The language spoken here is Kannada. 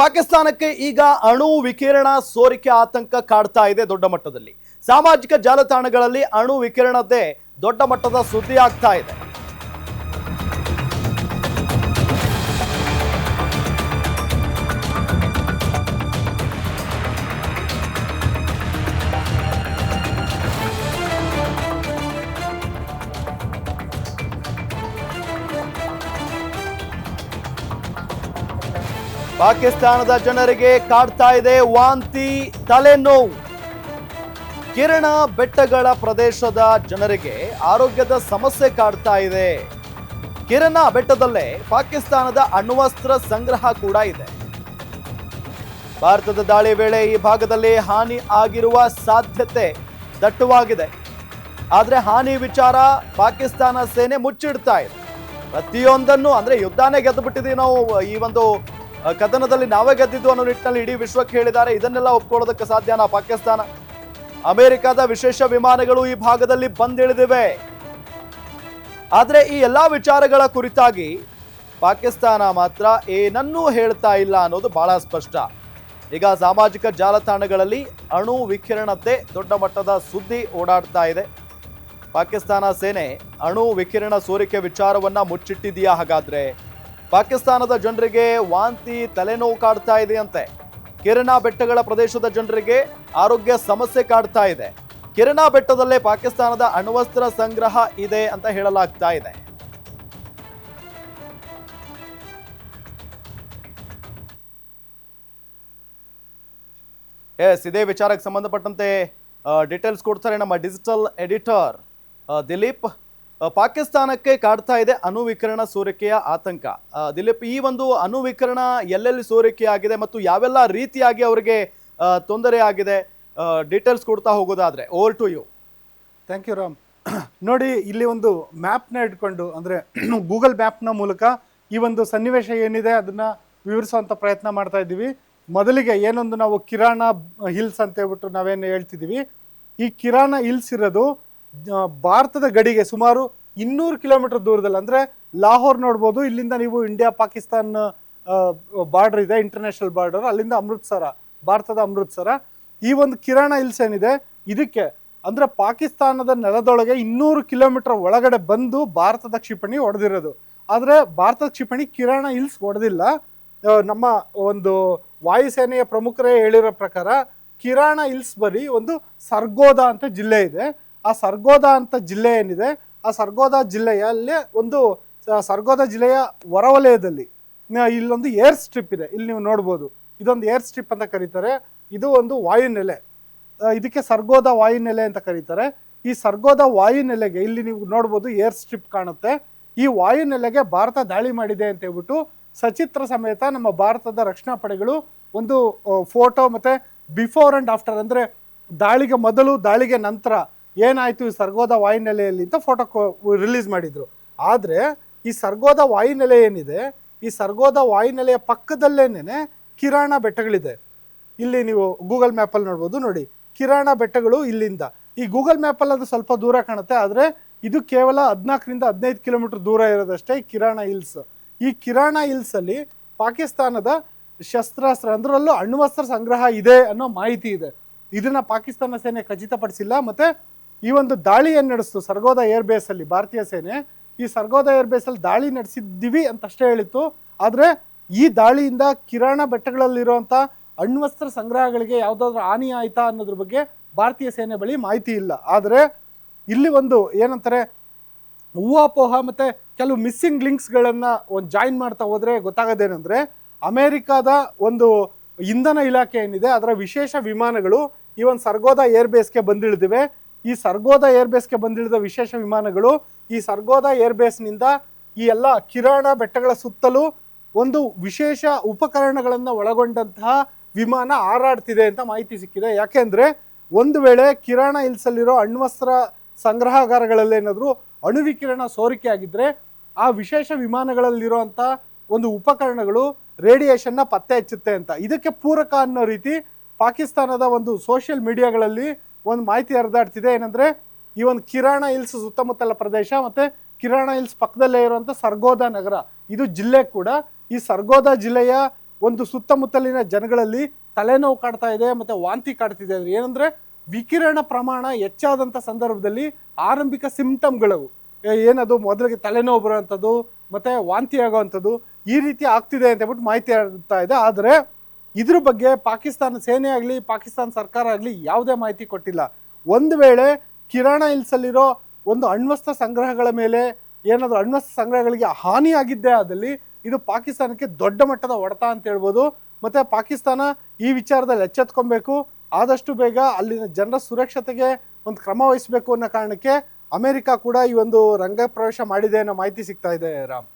ಪಾಕಿಸ್ತಾನಕ್ಕೆ ಈಗ ಅಣು ವಿಕಿರಣ ಸೋರಿಕೆ ಆತಂಕ ಕಾಡ್ತಾ ಇದೆ ದೊಡ್ಡ ಮಟ್ಟದಲ್ಲಿ. ಸಾಮಾಜಿಕ ಜಾಲತಾಣಗಳಲ್ಲಿ ಅಣು ವಿಕಿರಣದ್ದೇ ದೊಡ್ಡ ಮಟ್ಟದ ಸುದ್ದಿ ಆಗ್ತಾ ಇದೆ. ಪಾಕಿಸ್ತಾನದ ಜನರಿಗೆ ಕಾಡ್ತಾ ಇದೆ ವಾಂತಿ, ತಲೆನೋವು. ಕಿರಣ ಬೆಟ್ಟಗಳ ಪ್ರದೇಶದ ಜನರಿಗೆ ಆರೋಗ್ಯದ ಸಮಸ್ಯೆ ಕಾಡ್ತಾ ಇದೆ. ಕಿರಣ ಬೆಟ್ಟದಲ್ಲೇ ಪಾಕಿಸ್ತಾನದ ಅಣ್ವಸ್ತ್ರ ಸಂಗ್ರಹ ಕೂಡ ಇದೆ. ಭಾರತದ ದಾಳಿ ವೇಳೆ ಈ ಭಾಗದಲ್ಲಿ ಹಾನಿ ಆಗಿರುವ ಸಾಧ್ಯತೆ ದಟ್ಟವಾಗಿದೆ. ಆದರೆ ಹಾನಿ ವಿಚಾರ ಪಾಕಿಸ್ತಾನ ಸೇನೆ ಮುಚ್ಚಿಡ್ತಾ ಇದೆ. ಪ್ರತಿಯೊಂದನ್ನು ಅಂದ್ರೆ ಯುದ್ಧಾನೇ ಗೆದ್ದು ಬಿಟ್ಟಿದ್ದೀವಿ ನಾವು ಈ ಒಂದು ಕದನದಲ್ಲಿ ನಾವೇ ಗೆದ್ದಿದ್ದು ಅನ್ನೋ ನಿಟ್ಟಿನಲ್ಲಿ ಇಡೀ ವಿಶ್ವಕ್ಕೆ ಹೇಳಿದ್ದಾರೆ. ಇದನ್ನೆಲ್ಲ ಒಪ್ಕೊಳ್ಳೋದಕ್ಕೆ ಸಾಧ್ಯನಾ ಪಾಕಿಸ್ತಾನ? ಅಮೆರಿಕದ ವಿಶೇಷ ವಿಮಾನಗಳು ಈ ಭಾಗದಲ್ಲಿ ಬಂದಿಳಿದಿವೆ. ಆದ್ರೆ ಈ ಎಲ್ಲಾ ವಿಚಾರಗಳ ಕುರಿತಾಗಿ ಪಾಕಿಸ್ತಾನ ಮಾತ್ರ ಏನನ್ನೂ ಹೇಳ್ತಾ ಇಲ್ಲ ಅನ್ನೋದು ಬಹಳ ಸ್ಪಷ್ಟ. ಈಗ ಸಾಮಾಜಿಕ ಜಾಲತಾಣಗಳಲ್ಲಿ ಅಣು ವಿಕಿರಣತೆ ದೊಡ್ಡ ಮಟ್ಟದ ಸುದ್ದಿ ಓಡಾಡ್ತಾ ಇದೆ. ಪಾಕಿಸ್ತಾನ ಸೇನೆ ಅಣು ವಿಕಿರಣ ಸೋರಿಕೆ ವಿಚಾರವನ್ನ ಮುಚ್ಚಿಟ್ಟಿದೆಯಾ ಹಾಗಾದ್ರೆ? ಪಾಕಿಸ್ತಾನದ ಜನರಿಗೆ ವಾಂತಿ ತಲೆನೋವು ಕಾಡ್ತಾ ಇದೆಯಂತೆ. ಕಿರಣಾ ಬೆಟ್ಟಗಳ ಪ್ರದೇಶದ ಜನರಿಗೆ ಆರೋಗ್ಯ ಸಮಸ್ಯೆ ಕಾಡ್ತಾ ಇದೆ. ಕಿರಣಾ ಬೆಟ್ಟದಲ್ಲೇ ಪಾಕಿಸ್ತಾನದ ಅಣ್ವಸ್ತ್ರ ಸಂಗ್ರಹ ಇದೆ ಅಂತ ಹೇಳಲಾಗ್ತಾ ಇದೆ. ಎಸ್, ಇದೇ ವಿಚಾರಕ್ಕೆ ಸಂಬಂಧಪಟ್ಟಂತೆ ಡೀಟೇಲ್ಸ್ ಕೊಡ್ತಾರೆ ನಮ್ಮ ಡಿಜಿಟಲ್ ಎಡಿಟರ್ ದಿಲೀಪ್ ಪಾಕಿಸ್ತಾನಕ್ಕೆ ಕಾಡ್ತಾ ಇದೆ ಅಣುವಿಕಿರಣ ಸೋರಿಕೆಯ ಆತಂಕ. ದಿಲೀಪ್, ಈ ಒಂದು ಅಣುವಿಕಿರಣ ಎಲ್ಲೆಲ್ಲಿ ಸೋರಿಕೆ ಆಗಿದೆ ಮತ್ತು ಯಾವೆಲ್ಲ ರೀತಿಯಾಗಿ ಅವರಿಗೆ ತೊಂದರೆ ಆಗಿದೆ ಡೀಟೇಲ್ಸ್ ಕೊಡ್ತಾ ಹೋಗೋದಾದ್ರೆ over to you thank you Ram ನೋಡಿ, ಇಲ್ಲಿ ಒಂದು ಮ್ಯಾಪ್ನ ಇಟ್ಕೊಂಡು, ಅಂದರೆ ಗೂಗಲ್ ಮ್ಯಾಪ್ನ ಮೂಲಕ ಈ ಒಂದು ಸನ್ನಿವೇಶ ಏನಿದೆ ಅದನ್ನ ವಿವರಿಸುವಂಥ ಪ್ರಯತ್ನ ಮಾಡ್ತಾ ಇದ್ದೀವಿ. ಮೊದಲಿಗೆ ಏನೊಂದು ನಾವು ಕಿರಾಣ ಹಿಲ್ಸ್ ಅಂತ ಹೇಳ್ಬಿಟ್ಟು ನಾವೇನು ಹೇಳ್ತಿದ್ದೀವಿ, ಈ ಕಿರಾಣ ಹಿಲ್ಸ್ ಇರೋದು ಭಾರತದ ಗಡಿಗೆ ಸುಮಾರು ಇನ್ನೂರು ಕಿಲೋಮೀಟರ್ ದೂರದಲ್ಲಿ, ಅಂದರೆ ಲಾಹೋರ್ ನೋಡ್ಬೋದು, ಇಲ್ಲಿಂದ ನೀವು ಇಂಡಿಯಾ, ಪಾಕಿಸ್ತಾನ್ ಬಾರ್ಡರ್ ಇದೆ ಇಂಟರ್ನ್ಯಾಷನಲ್ ಬಾರ್ಡರ್ ಅಲ್ಲಿಂದ ಅಮೃತ್ಸರ, ಭಾರತದ ಅಮೃತ್ಸರ. ಈ ಒಂದು ಕಿರಾಣ ಹಿಲ್ಸ್ ಏನಿದೆ, ಇದಕ್ಕೆ, ಅಂದ್ರೆ ಪಾಕಿಸ್ತಾನದ ನೆಲದೊಳಗೆ ಇನ್ನೂರು ಕಿಲೋಮೀಟರ್ ಒಳಗಡೆ ಬಂದು ಭಾರತದ ಕ್ಷಿಪಣಿ ಹೊಡೆದಿರೋದು. ಆದರೆ ಭಾರತದ ಕ್ಷಿಪಣಿ ಕಿರಾಣ ಹಿಲ್ಸ್ ಹೊಡೆದಿಲ್ಲ. ನಮ್ಮ ಒಂದು ವಾಯುಸೇನೆಯ ಪ್ರಮುಖರೇ ಹೇಳಿರೋ ಪ್ರಕಾರ, ಕಿರಾಣ ಹಿಲ್ಸ್ ಬರೀ ಒಂದು ಸರ್ಗೋದಾ ಅಂತ ಜಿಲ್ಲೆ ಇದೆ. ಆ ಸರ್ಗೋದಾ ಅಂತ ಜಿಲ್ಲೆ ಏನಿದೆ, ಆ ಸರ್ಗೋದಾ ಜಿಲ್ಲೆಯಲ್ಲಿ ಒಂದು ಸರ್ಗೋದಾ ಜಿಲ್ಲೆಯ ಹೊರವಲಯದಲ್ಲಿ ಇಲ್ಲೊಂದು ಏರ್ ಸ್ಟ್ರಿಪ್ ಇದೆ. ಇಲ್ಲಿ ನೀವು ನೋಡ್ಬೋದು. ಇದೊಂದು ಏರ್ ಸ್ಟ್ರಿಪ್ ಅಂತ ಕರೀತಾರೆ. ಇದು ಒಂದು ವಾಯುನೆಲೆ. ಇದಕ್ಕೆ ಸರ್ಗೋದ ವಾಯುನೆಲೆ ಅಂತ ಕರೀತಾರೆ. ಈ ಸರ್ಗೋದ ವಾಯುನೆಲೆಗೆ ಇಲ್ಲಿ ನೀವು ನೋಡ್ಬೋದು ಏರ್ ಸ್ಟ್ರಿಪ್ ಕಾಣುತ್ತೆ. ಈ ವಾಯುನೆಲೆಗೆ ಭಾರತ ದಾಳಿ ಮಾಡಿದೆ ಅಂತ ಹೇಳ್ಬಿಟ್ಟು ಸಚಿತ್ರ ಸಮೇತ ನಮ್ಮ ಭಾರತದ ರಕ್ಷಣಾ ಪಡೆಗಳು ಒಂದು ಫೋಟೋ ಮತ್ತೆ ಬಿಫೋರ್ ಅಂಡ್ ಆಫ್ಟರ್ ಅಂದ್ರೆ ದಾಳಿಗೆ ಮೊದಲು, ದಾಳಿಗೆ ನಂತರ ಏನಾಯ್ತು ಈ ಸರ್ಗೋದ ವಾಯುನೆಲೆಯಲ್ಲಿ ಅಂತ ಫೋಟೋ ರಿಲೀಸ್ ಮಾಡಿದ್ರು. ಆದ್ರೆ ಈ ಸರ್ಗೋದ ವಾಯುನೆಲೆ ಏನಿದೆ? ಈ ಸರ್ಗೋದ ವಾಯುನೆಲೆಯ ಪಕ್ಕದಲ್ಲೇನೆ ಕಿರಾಣ ಬೆಟ್ಟಗಳಿದೆ. ಇಲ್ಲಿ ನೀವು ಗೂಗಲ್ ಮ್ಯಾಪಲ್ಲಿ ನೋಡ್ಬೋದು ನೋಡಿ. ಕಿರಾಣ ಬೆಟ್ಟಗಳು ಇಲ್ಲಿಂದ. ಈ ಗೂಗಲ್ ಮ್ಯಾಪಲ್ಲಿ ಅದು ಸ್ವಲ್ಪ ದೂರ ಕಾಣುತ್ತೆ, ಆದರೆ ಇದು ಕೇವಲ ಹದಿನಾಲ್ಕರಿಂದ ಹದಿನೈದು ಕಿಲೋಮೀಟರ್ ದೂರ ಇರೋದಷ್ಟೇ ಈ ಕಿರಾಣ ಹಿಲ್ಸ್. ಈ ಕಿರಾಣ ಹಿಲ್ಸ್ ಅಲ್ಲಿ ಪಾಕಿಸ್ತಾನದ ಶಸ್ತ್ರಾಸ್ತ್ರ, ಅಂದ್ರಲ್ಲೂ ಅಣ್ವಸ್ತ್ರ ಸಂಗ್ರಹ ಇದೆ ಅನ್ನೋ ಮಾಹಿತಿ ಇದೆ. ಇದನ್ನು ಪಾಕಿಸ್ತಾನ ಸೇನೆ ಖಚಿತಪಡಿಸಿಲ್ಲ, ಮತ್ತೆ ಈ ಒಂದು ದಾಳಿ ಏನ್ ನಡೆಸ್ತು? ಸರ್ಗೋದ ಏರ್ ಬೇಸ್ ಅಲ್ಲಿ, ಭಾರತೀಯ ಸೇನೆ, ಈ ಸರ್ಗೋದ ಏರ್ ಬೇಸ್ ಅಲ್ಲಿ ದಾಳಿ ನಡೆಸಿದ್ದೀವಿ ಅಂತ ಅಷ್ಟೇ ಹೇಳಿತ್ತು. ಆದರೆ ಈ ದಾಳಿಯಿಂದ ಕಿರಾಣ ಬೆಟ್ಟಗಳಲ್ಲಿರುವಂಥ ಅಣ್ವಸ್ತ್ರ ಸಂಗ್ರಹಗಳಿಗೆ ಯಾವ್ದಾದ್ರು ಹಾನಿ ಆಯಿತಾ ಅನ್ನೋದ್ರ ಬಗ್ಗೆ ಭಾರತೀಯ ಸೇನೆ ಬಳಿ ಮಾಹಿತಿ ಇಲ್ಲ. ಆದರೆ ಇಲ್ಲಿ ಒಂದು ಏನಂತಾರೆ, ಊಹಾಪೋಹ ಮತ್ತೆ ಕೆಲವು ಮಿಸ್ಸಿಂಗ್ ಲಿಂಕ್ಸ್ಗಳನ್ನು ಒಂದು ಜಾಯಿನ್ ಮಾಡ್ತಾ ಹೋದರೆ ಗೊತ್ತಾಗೋದೇನೆಂದರೆ, ಅಮೇರಿಕಾದ ಒಂದು ಇಂಧನ ಇಲಾಖೆ ಏನಿದೆ, ಅದರ ವಿಶೇಷ ವಿಮಾನಗಳು ಈ ಒಂದು ಸರ್ಗೋದ ಏರ್ ಬೇಸ್ಗೆ ಬಂದಿಳಿದಿವೆ. ಈ ಸರ್ಗೋದ ಏರ್ಬೇಸ್ಗೆ ಬಂದಿಳಿದ ವಿಶೇಷ ವಿಮಾನಗಳು, ಈ ಸರ್ಗೋದ ಏರ್ಬೇಸ್ನಿಂದ ಈ ಎಲ್ಲ ಕಿರಾಣ ಬೆಟ್ಟಗಳ ಸುತ್ತಲೂ ಒಂದು ವಿಶೇಷ ಉಪಕರಣಗಳನ್ನು ಒಳಗೊಂಡಂತಹ ವಿಮಾನ ಹಾರಾಡ್ತಿದೆ ಅಂತ ಮಾಹಿತಿ ಸಿಕ್ಕಿದೆ. ಯಾಕೆಂದ್ರೆ ಒಂದು ವೇಳೆ ಕಿರಾಣ ಹಿಲ್ಸಲ್ಲಿರೋ ಅಣ್ವಸ್ತ್ರ ಸಂಗ್ರಹಾಗಾರಗಳಲ್ಲಿ ಏನಾದರೂ ಅಣುವಿಕಿರಣ ಸೋರಿಕೆ ಆಗಿದ್ರೆ ಆ ವಿಶೇಷ ವಿಮಾನಗಳಲ್ಲಿರುವಂಥ ಒಂದು ಉಪಕರಣಗಳು ರೇಡಿಯೇಷನ್ನ ಪತ್ತೆ ಹಚ್ಚುತ್ತೆ ಅಂತ. ಇದಕ್ಕೆ ಪೂರಕ ಅನ್ನೋ ರೀತಿ ಪಾಕಿಸ್ತಾನದ ಒಂದು ಸೋಷಿಯಲ್ ಮೀಡಿಯಾಗಳಲ್ಲಿ ಒಂದು ಮಾಹಿತಿ ಹರಿದಾಡ್ತಿದೆ ಏನಂದ್ರೆ ಈ ಒಂದು ಕಿರಾಣ ಹಿಲ್ಸ್ ಸುತ್ತಮುತ್ತಲ ಪ್ರದೇಶ ಮತ್ತೆ ಕಿರಾಣ ಹಿಲ್ಸ್ ಪಕ್ಕದಲ್ಲೇ ಇರುವಂಥ ಸರ್ಗೋದಾ ನಗರ. ಇದು ಜಿಲ್ಲೆ ಕೂಡ. ಈ ಸರ್ಗೋದ ಜಿಲ್ಲೆಯ ಒಂದು ಸುತ್ತಮುತ್ತಲಿನ ಜನಗಳಲ್ಲಿ ತಲೆನೋವು ಕಾಡ್ತಾ ಇದೆ ಮತ್ತೆ ವಾಂತಿ ಕಾಡ್ತಿದೆ ಅಂದರೆ ಏನಂದ್ರೆ ವಿಕಿರಣ ಪ್ರಮಾಣ ಹೆಚ್ಚಾದಂಥ ಸಂದರ್ಭದಲ್ಲಿ ಆರಂಭಿಕ ಸಿಂಪ್ಟಮ್ಗಳು ಏನದು? ಮೊದಲಿಗೆ ತಲೆನೋವು ಬರುವಂಥದ್ದು ಮತ್ತೆ ವಾಂತಿ ಆಗೋವಂಥದ್ದು ಈ ರೀತಿ ಆಗ್ತಿದೆ ಅಂತ ಹೇಳ್ಬಿಟ್ಟು ಮಾಹಿತಿ ಆಗ್ತಾ ಇದೆ. ಆದರೆ ಇದ್ರ ಬಗ್ಗೆ ಪಾಕಿಸ್ತಾನ ಸೇನೆ ಆಗಲಿ, ಪಾಕಿಸ್ತಾನ ಸರ್ಕಾರ ಆಗಲಿ ಯಾವುದೇ ಮಾಹಿತಿ ಕೊಟ್ಟಿಲ್ಲ. ಒಂದು ವೇಳೆ ಕಿರಾಣ ಇಲ್ಸಲ್ಲಿರೋ ಒಂದು ಅಣ್ವಸ್ತ್ರ ಸಂಗ್ರಹಗಳ ಮೇಲೆ ಏನಾದರೂ ಅಣ್ವಸ್ತ್ರ ಸಂಗ್ರಹಗಳಿಗೆ ಹಾನಿಯಾಗಿದ್ದೇ ಆದಲ್ಲಿ ಇದು ಪಾಕಿಸ್ತಾನಕ್ಕೆ ದೊಡ್ಡ ಮಟ್ಟದ ಹೊಡೆತ ಅಂತ ಹೇಳ್ಬೋದು. ಮತ್ತೆ ಪಾಕಿಸ್ತಾನ ಈ ವಿಚಾರದಲ್ಲಿ ಎಚ್ಚೆತ್ಕೊಬೇಕು. ಆದಷ್ಟು ಬೇಗ ಅಲ್ಲಿನ ಜನರ ಸುರಕ್ಷತೆಗೆ ಒಂದು ಕ್ರಮ ವಹಿಸಬೇಕು ಅನ್ನೋ ಕಾರಣಕ್ಕೆ ಅಮೆರಿಕ ಕೂಡ ಈ ಒಂದು ರಂಗ ಪ್ರವೇಶ ಮಾಡಿದೆ ಅನ್ನೋ ಮಾಹಿತಿ ಸಿಗ್ತಾ ಇದೆ, ರಾಮ್.